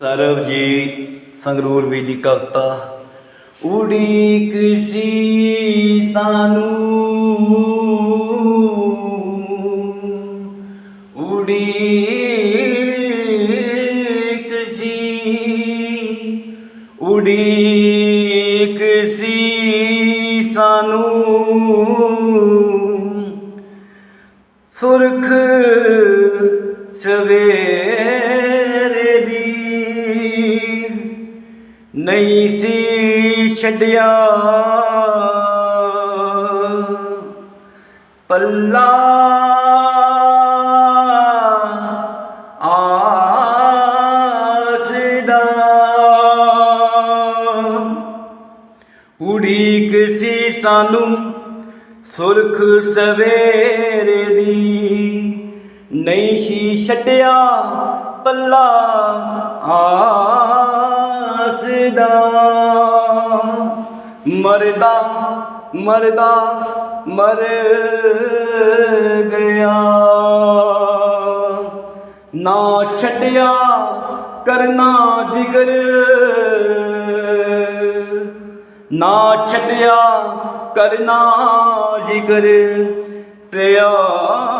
ਸਰਬ ਜੀ, ਸੰਗਰੂਰ ਵੀ ਦੀ ਕਵਿਤਾ, ਉਡੀਕ ਸੀ ਸਾਨੂੰ। ਉਡੀਕ ਸੀ ਉਡੀਕ ਸੀ ਸਾਨੂੰ। ਸੁਰਖ ਸਵੇਰੇ ਨਹੀਂ ਸੀ ਛੱਡਿਆ। ਪੱਲਾ ਆਸਦਾ ਉਡੀਕ ਸੀ ਸਾਨੂੰ ਸੁਰਖ ਸਵੇਰੇ ਦੀ। ਨਹੀਂ ਸੀ ਛੱਡਿਆ, ਪੱਲਾ ਆਸਦਾ ਮਰਦਾ ਮਰਦਾ ਮਰ ਗਿਆ। ਨਾ ਛੱਡਿਆ ਕਰਨਾ ਜਿਗਰ ਨਾ ਛੱਡਿਆ ਕਰਨਾ ਜਿਗਰ ਪਿਆਰ